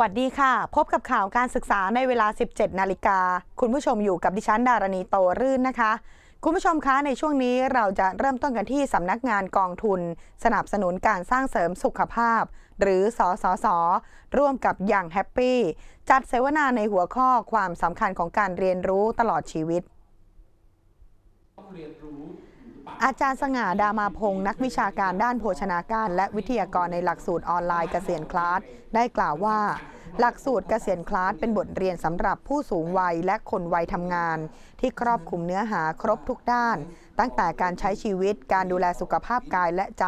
วัสดีค่ะ พบกับข่าวการศึกษาในเวลา 17 นาฬิกา คุณผู้ชมอยู่กับดิฉันดารณีโตรื่นนะคะ คุณผู้ชมคะในช่วงนี้เราจะเริ่มต้นกันที่สำนักงานกองทุน สนับสนุนการสร้างเสริมสุขภาพ หรือสอสสร่วมกับอย่างแฮปปี้จัดเสวนาในหัวข้อความสำคัญของการเรียนรู้ตลอดชีวิตอ อาจารย์สง่าดามาพงศ์นักวิชาการด้านโภชนาการ และวิทยากรในหลักสูตรออนไลน์เกษียณคลาสได้กล่าวว่า หลักสูตรเกษียณคลาสเป็นบทเรียนสำหรับผู้สูงวัยและคนวัยทำงาน ที่ครอบคลุมเนื้อหาครบทุกด้าน ตั้งแต่การใช้ชีวิต การดูแลสุขภาพกายและใจ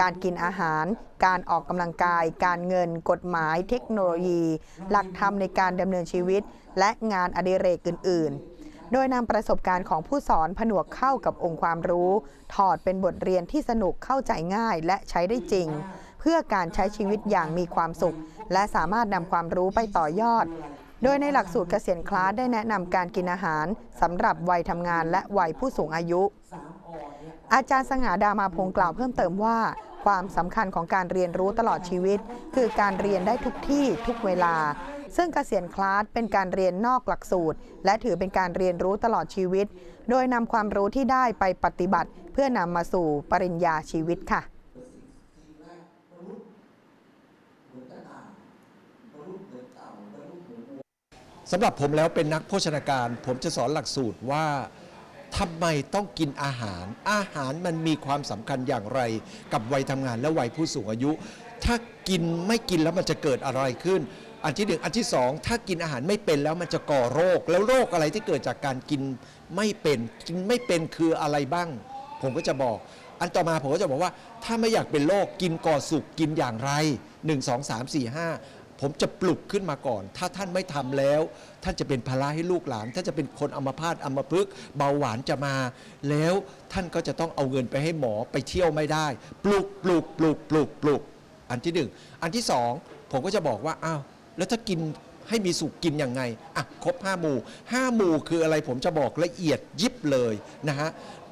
การกินอาหาร การออกกำลังกาย การเงิน กฎหมาย เทคโนโลยี หลักธรรมในการดำเนินชีวิต และงานอดิเรกอื่น ๆ โดยนำประสบการณ์ของผู้สอนผนวกเข้ากับองค์ความรู้ ถอดเป็นบทเรียนที่สนุกเข้าใจง่ายและใช้ได้จริง เพื่อการใช้ชีวิตอย่างมีความสุข และสามารถนำความรู้ไปต่อยอด โดยในหลักสูตรเกษียณคลาสได้แนะนำการกินอาหารสำหรับวัยทำงานและวัยผู้สูงอายุ อาจารย์สง่าดามาพงกล่าวเพิ่มเติมว่าความสำคัญของการเรียนรู้ตลอดชีวิต คือการเรียนได้ทุกที่ทุกเวลา ซึ่งเกษียณคลาสเป็นการเรียนนอกหลักสูตร และถือเป็นการเรียนรู้ตลอดชีวิต โดยนำความรู้ที่ได้ไปปฏิบัติ เพื่อนำมาสู่ปริญญาชีวิตค่ะสำหรับผมแล้วเป็นนักโภชนาการ ผมจะสอนหลักสูตรว่าทำไมต้องกินอาหาร อาหารมันมีความสำคัญอย่างไร กับวัยทำงานและวัยผู้สูงอายุ ถ้ากินไม่กินแล้วมันจะเกิดอะไรขึ้น อันที่หนึ่งอันที่สองถ้ากินอาหารไม่เป็นแล้วมันจะก่อโรค แล้วโรคอะไรที่เกิดจากการกินไม่เป็น กินไม่เป็นคืออะไรบ้าง ผมก็จะบอก อันต่อมาผมก็จะบอกว่า ถ้าไม่อยากเป็นโรคกินก่อสุกกินอย่างไร 1 2 3 4 5 ผมจะปลุกขึ้นมาก่อน ถ้าท่านไม่ทำแล้ว ท่านจะเป็นภาระให้ลูกหลานท่านจะเป็นคนอัมพาตอัมพฤกษ์เบาหวานจะมา แล้วท่านก็จะต้องเอาเงินไปให้หมอไปเที่ยวไม่ได้ ปลุกปลุกปลุกปลุกปลุกอันที่หนึ่งอันที่สองผมก็จะบอกว่าอ้าว แล้วถ้ากินให้มีสุขกินยังไงอะครบห้าหมู่ห้าหมู่คืออะไรผมจะบอกละเอียดยิบเลยนะฮะ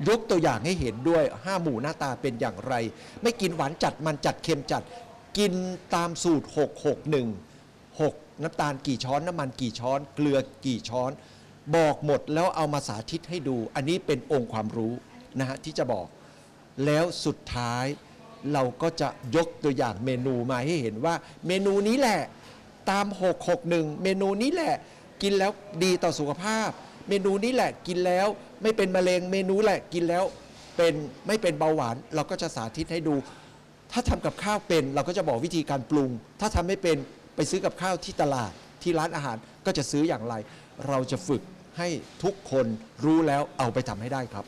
ยกตัวอย่างให้เห็นด้วยห้าหมู่หน้าตาเป็นอย่างไร ไม่กินหวานจัดมันจัดเค็มจัด กินตามสูตร 661 6 น้ำตาลกี่ช้อนน้ำมันกี่ช้อน เกลือกี่ช้อน บอกหมดแล้วเอามาสาธิตให้ดู อันนี้เป็นองค์ความรู้นะฮะที่จะบอกแล้วสุดท้ายเราก็จะยกตัวอย่างเมนูมาให้เห็นว่าเมนูนี้แหละ ตาม 661 เมนูนี้แหละกินแล้วดีต่อสุขภาพ เมนูนี้แหละกินแล้วไม่เป็นมะเร็งเมนูแหละกินแล้วเป็นไม่เป็นเบาหวาน เราก็จะสาธิตให้ดู ถ้าทำกับข้าวเป็นเราก็จะบอกวิธีการปรุง ถ้าทำไม่เป็นไปซื้อกับข้าวที่ตลาดที่ร้านอาหารก็จะซื้ออย่างไร เราจะฝึกให้ทุกคนรู้แล้วเอาไปทำให้ได้ครับ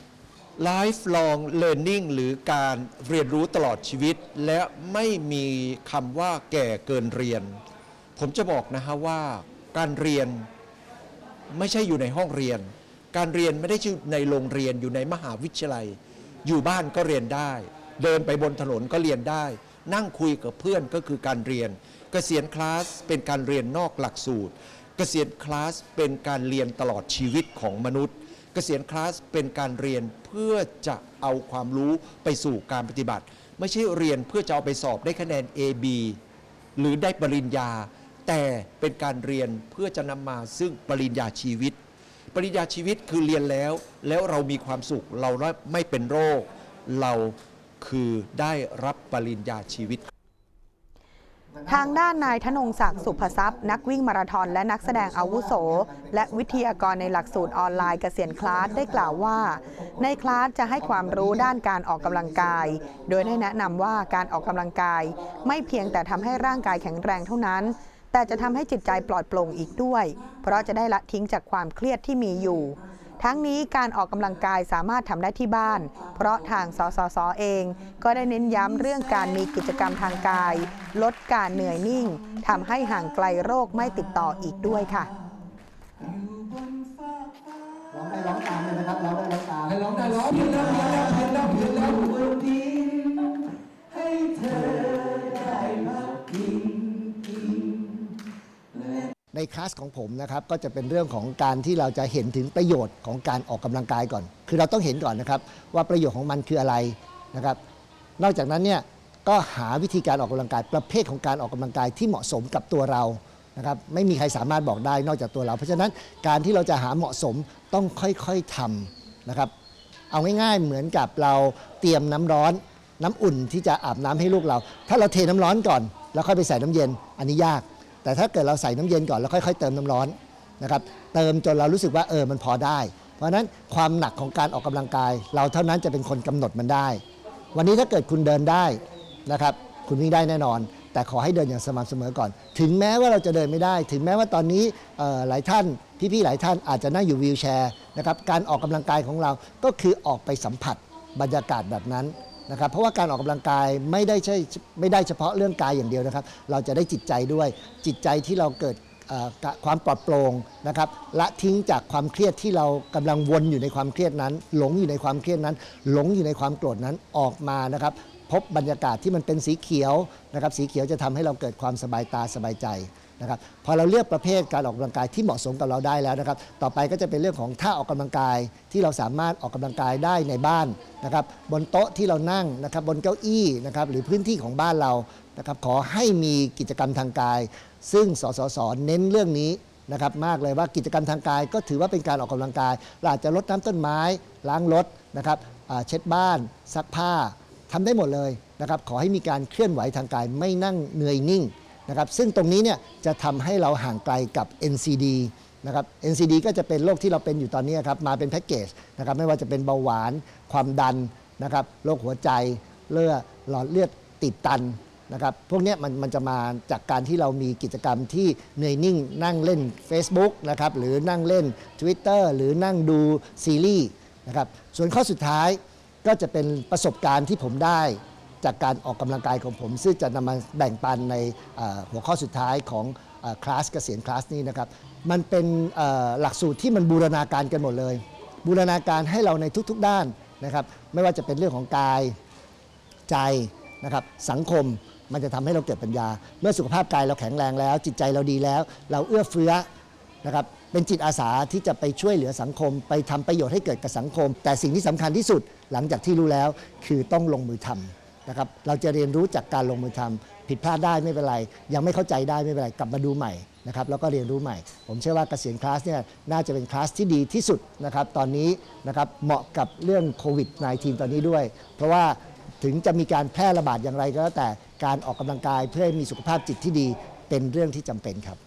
lifelong learning หรือการเรียนรู้ตลอดชีวิต และไม่มีคำว่าแก่เกินเรียน ผมจะบอกนะฮะว่าการเรียนไม่ใช่อยู่ในห้องเรียน การเรียนไม่ได้อยู่ในโรงเรียนอยู่ในมหาวิทยาลัย อยู่บ้านก็เรียนได้ เดินไปบนถนนก็เรียนได้ นั่งคุยกับเพื่อนก็คือการเรียน เกษียณคลาสเป็นการเรียนนอกหลักสูตร เกษียณคลาสเป็นการเรียนตลอดชีวิตของมนุษย์ เกษียณคลาสเป็นการเรียนเพื่อจะเอาความรู้ไปสู่การปฏิบัติ ไม่ใช่เรียนเพื่อจะเอาไปสอบได้คะแนน A B หรือได้ปริญญา แต่เป็นการเรียนเพื่อจะนำมาซึ่งปริญญาชีวิต ปริญญาชีวิตคือเรียนแล้ว แล้วเรามีความสุข เราไม่เป็นโรค เราคือได้รับปริญญาชีวิตทางด้านนายธนงศักดิ์สุภทรัพย์ นักวิ่งมาราธอนและนักแสดงอาวุโส และวิทยากรในหลักสูตรออนไลน์เกษียณคลาสได้กล่าวว่า ในคลาสจะให้ความรู้ด้านการออกกำลังกาย โดยได้แนะนำว่าการออกกำลังกาย ไม่เพียงแต่ทำให้ร่างกายแข็งแรงเท่านั้น แต่จะทำให้จิตใจปลอดโปร่งอีกด้วย เพราะจะได้ละทิ้งจากความเครียดที่มีอยู่ ทั้งนี้การออกกำลังกายสามารถทำได้ที่บ้าน เพราะทางสสสเอง ก็ได้เน้นย้ำเรื่องการมีกิจกรรมทางกาย ลดการเหนื่อยนิ่งทำให้ห่างไกลโรคไม่ติดต่ออีกด้วยค่ะร้องได้ร้องตามเลยนะครับร้องได้ร้องตามให้ร้องได้ร้องเพียงแล้วเพียงแล้วเพียงแล้วเพียงแล้ว ในคลาสของผมนะครับก็จะเป็นเรื่องของการที่เราจะเห็นถึงประโยชน์ของการออกกำลังกายก่อน คือเราต้องเห็นก่อนนะครับว่าประโยชน์ของมันคืออะไรนะครับ นอกจากนั้นเนี่ยก็หาวิธีการออกกำลังกายประเภทของการออกกำลังกายที่เหมาะสมกับตัวเรานะครับไม่มีใครสามารถบอกได้นอกจากตัวเรา เพราะฉะนั้นการที่เราจะหาเหมาะสมต้องค่อยๆทำนะครับ เอาง่ายๆเหมือนกับเราเตรียมน้ำร้อนน้ำอุ่นที่จะอาบน้ำให้ลูกเรา ถ้าเราเทน้ำร้อนก่อน แล้วค่อยไปใส่น้ำเย็นอันนี้ยาก แต่ถ้าเกิดเราใส่น้ำเย็นก่อนแล้วค่อย ๆ เติมน้ำร้อนนะครับเติมจนเรารู้สึกว่าเออมันพอได้ เพราะฉะนั้นความหนักของการออกกำลังกาย เราเท่านั้นจะเป็นคนกำหนดมันได้ วันนี้ถ้าเกิดคุณเดินได้นะครับคุณวิ่งได้แน่นอน แต่ขอให้เดินอย่างสม่ำเสมอก่อน ถึงแม้ว่าเราจะเดินไม่ได้ ถึงแม้ว่าตอนนี้หลายท่านพี่ๆหลายท่านอาจจะนั่งอยู่วีลแชร์นะครับการออกกำลังกายของเราก็คือออกไปสัมผัสบรรยากาศแบบนั้น นะครับเพราะว่าการออกกำลังกายไม่ได้ใช่ไม่ได้เฉพาะเรื่องกายอย่างเดียวนะครับ เราจะได้จิตใจด้วยจิตใจที่เราเกิดความปลอดโปร่งนะครับละทิ้งจากความเครียดที่เรากำลังวนอยู่ในความเครียดนั้น หลงอยู่ในความเครียดนั้น หลงอยู่ในความโกรธนั้นออกมานะครับ พบบรรยากาศที่มันเป็นสีเขียวนะครับ สีเขียวจะทำให้เราเกิดความสบายตาสบายใจ นะครับพอเราเลือกประเภทการออกกำลังกายที่เหมาะสมกับเราได้แล้วนะครับ ต่อไปก็จะเป็นเรื่องของท่าออกกำลังกายที่เราสามารถออกกำลังกายได้ในบ้านนะครับ บนโต๊ะที่เรานั่งนะครับ บนเก้าอี้นะครับ หรือพื้นที่ของบ้านเรานะครับ ขอให้มีกิจกรรมทางกาย ซึ่งสสสเน้นเรื่องนี้นะครับมากเลยว่ากิจกรรมทางกายก็ถือว่าเป็นการออกกำลังกายเราอาจจะลดน้ำต้นไม้ล้างรถนะครับเช็ดบ้าน ซักผ้าทำได้หมดเลยนะครับ ขอให้มีการเคลื่อนไหวทางกายไม่นั่งเหนื่อยนิ่ง นะครับซึ่งตรงนี้เนี่ยจะทำให้เราห่างไกลกับ NCD นะครับ NCD ก็จะเป็นโรคที่เราเป็นอยู่ตอนนี้ครับมาเป็นแพ็กเกจนะครับไม่ว่าจะเป็นเบาหวาน ความดันนะครับโรคหัวใจเลือดหลอดเลือดติดตันนะครับพวกนี้มันมันจะมาจากการที่เรามีกิจกรรมที่เหนื่อยนิ่งนั่งเล่น Facebook นะครับหรือนั่งเล่น Twitter หรือนั่งดูซีรีส์นะครับส่วนข้อสุดท้ายก็จะเป็นประสบการณ์ที่ผมได้ จากการออกกำลังกายของผม ซึ่งจะนำมาแบ่งปันในหัวข้อสุดท้ายของคลาสเกษียณคลาสนี้นะครับ มันเป็นหลักสูตรที่มันบูรณาการกันหมดเลย บูรณาการให้เราในทุกๆด้านนะครับ ไม่ว่าจะเป็นเรื่องของกายใจนะครับสังคมมันจะทำให้เราเกิดปัญญา เมื่อสุขภาพกายเราแข็งแรงแล้ว จิตใจเราดีแล้ว เราเอื้อเฟื้อนะครับเป็นจิตอาสาที่จะไปช่วยเหลือสังคม ไปทำประโยชน์ให้เกิดกับสังคม แต่สิ่งที่สำคัญที่สุดหลังจากที่รู้แล้วคือต้องลงมือทำ นะครับเราจะเรียนรู้จากการลงมือทำผิดพลาดได้ไม่เป็นไร ยังไม่เข้าใจได้ไม่เป็นไร กลับมาดูใหม่นะครับแล้วก็เรียนรู้ใหม่ ผมเชื่อว่าเกษียณคลาสเนี่ยน่าจะเป็นคลาสที่ดีที่สุดนะครับตอนนี้นะครับเหมาะกับเรื่องโควิด -19 ตอนนี้ด้วย เพราะว่าถึงจะมีการแพร่ระบาดอย่างไรก็แล้วแต่การออกกำลังกายเพื่อให้มีสุขภาพจิตที่ดีเป็นเรื่องที่จำเป็นครับ